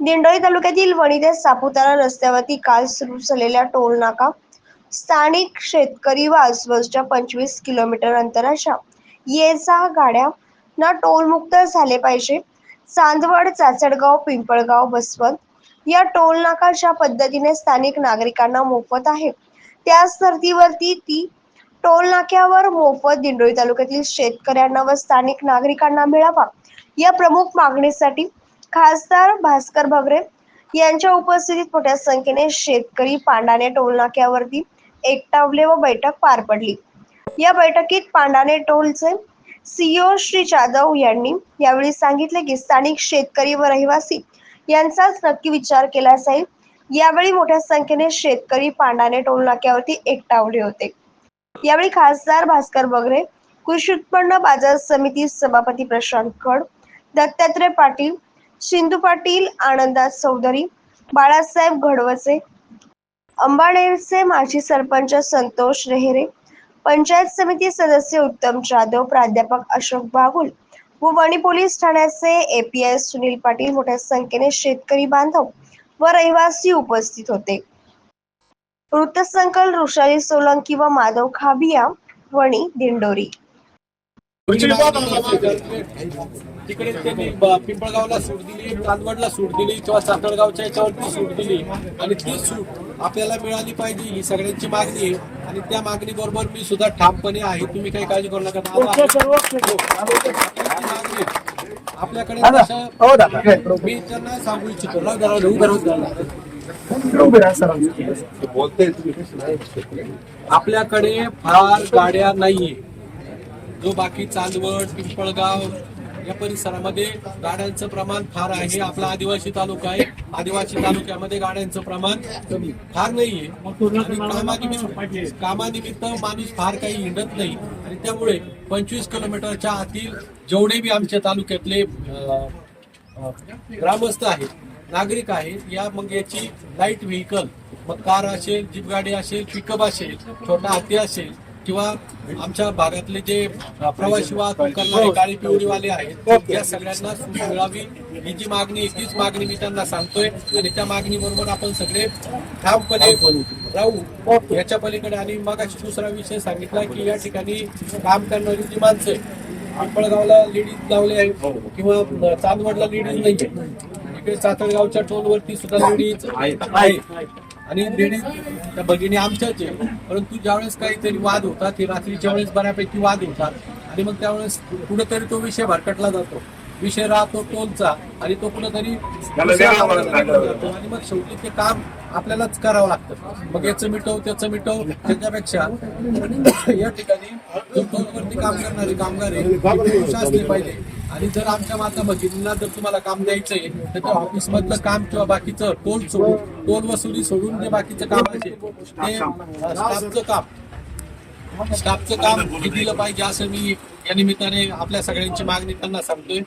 दिंडोरी तालुक्यातील वणी ते सापुतारा रस्त्यावरती काल सुरू झालेल्या टोल नाका स्थानिक शेतकरी व आसपासच्या पंचवीस किलोमीटर अंतराच्या ये जा गाड्या ना टोलमुक्त झाले पाहिजे. चांदवड चाचडगाव पिंपळगाव बसवंत या टोल नाका ज्या पद्धतीने स्थानिक नागरिकांना मोफत आहे. त्याच धर्तीवरती ती टोल नाक्यावर मोफत दिंडोरी तालुक्यातील शेतकऱ्यांना व स्थानिक नागरिकांना मिळावा. या प्रमुख मागणीसाठी खासदार भास्कर भगरे यांच्या उपस्थितीत मोठ्या संख्येने शेतकरी पांडाने टोल नाक्यावरती एकटावले व बैठक पार पडली. या बैठकीत पांडाने टोलचे सीओ श्री जाधव यांनी यावेळी सांगितले की स्थानिक शेतकरी व रहिवासी यांचाच नक्की विचार केला जाईल यावेळी मोठ्या संख्येने शेतकरी पांडाने टोल नाक्यावरती एकटावले होते. यावेळी खासदार भास्कर बगरे कृषी उत्पन्न बाजार समिती सभापती प्रशांत खड दत्तात्रय पाटील सिंधू पाटील आनंदा चौधरी बाळासाहेब घडवसे अंबाडेरचे माजी सरपंच संतोष रेहरे पंचायत समिती सदस्य उत्तम जाधव प्राध्यापक अशोक बागुल वणी पोलीस ठाण्याचे एपीएस सुनील पाटील मोठ्या संख्येने शेतकरी बांधव व रहिवासी उपस्थित होते. वृत्तसंकल ऋषाली सोलंकी व माधव खाबिया वणी दिंडोरी. तिकडे त्यांनी पिंपळगावला सूट दिली चांदवडला सूट दिली किंवा सातळगावच्या याच्यावरती सूट दिली. आणि ती सूट आपल्याला मिळाली पाहिजे ही सगळ्यांची मागणी आहे. आणि त्या मागणी बरोबर मी सुद्धा ठामपणे आहे. तुम्ही काही काळजी करू नका. मागणी आहे. आपल्याकडे जसं- मी त्यांना सांगू इच्छितो. आपल्याकडे फार गाड्या नाहीये. जो बाकी चांदवड पिंपळगाव या परिसरामध्ये गाड्यांचं प्रमाण फार आहे. आपला आदिवासी तालुका आहे. आदिवासी तालुक्यामध्ये गाड्यांचं प्रमाण कमी. फार नाहीये. कामानिमित्त कामानिमित्त माणूस फार काही हिंडत नाही. आणि त्यामुळे पंचवीस किलोमीटरच्या आतील जेवढे बी आमच्या तालुक्यातले ग्रामस्थ आहेत नागरिक आहेत या मग याची लाइट व्हेकल मग कार असेल जीप गाडी असेल पिकअप असेल छोटा हत्ती असेल किंवा आमच्या भागातले जे प्रवासी वाहतूक करणारे गाडी पिवळीवाले आहेत या सगळ्यांना सूट मिळावी. ही जी मागणी तीच मागणी मी त्यांना सांगतोय आणि त्या मागणी बरोबर आपण सगळे ठामपणे राहू. याच्या पलीकडे आणि मग दुसरा विषय सांगितला की या ठिकाणी काम करणारी जी माणसं पिंपळगावला लेडीज लावले आहे किंवा चांदवडला लेडीज नाही इकडे चातळगावच्या टोलवरती सुद्धा लेडीज आहे आणि लेडीज त्या भगिनी आमच्याच आहे. परंतु ज्यावेळेस काहीतरी वाद होतात हे रात्रीच्या वेळेस बऱ्यापैकी वाद होतात. आणि मग त्यावेळेस कुठेतरी तो विषय भरकटला जातो. विषय राहतो टोलचा आणि तो कुठेतरी जातो. आणि मग शेवटी ते काम आपल्यालाच करावं लागतं. मग याचं मिटव त्याचं मिटव त्याच्यापेक्षा या ठिकाणी जो टोलवरती काम करणारे कामगार आहे ते असले पाहिजे. आणि जर आमच्या माता भगिनींना जर तुम्हाला काम द्यायचंय तर त्या ऑफिस मधलं काम किंवा बाकीचं टोल सोडून टोल वसुली सोडून जे बाकीचं काम असेल ते स्टाफचं काम. स्टाफचं काम हे दिलं पाहिजे असं मी या निमित्ताने आपल्या सगळ्यांची मागणी त्यांना सांगतोय.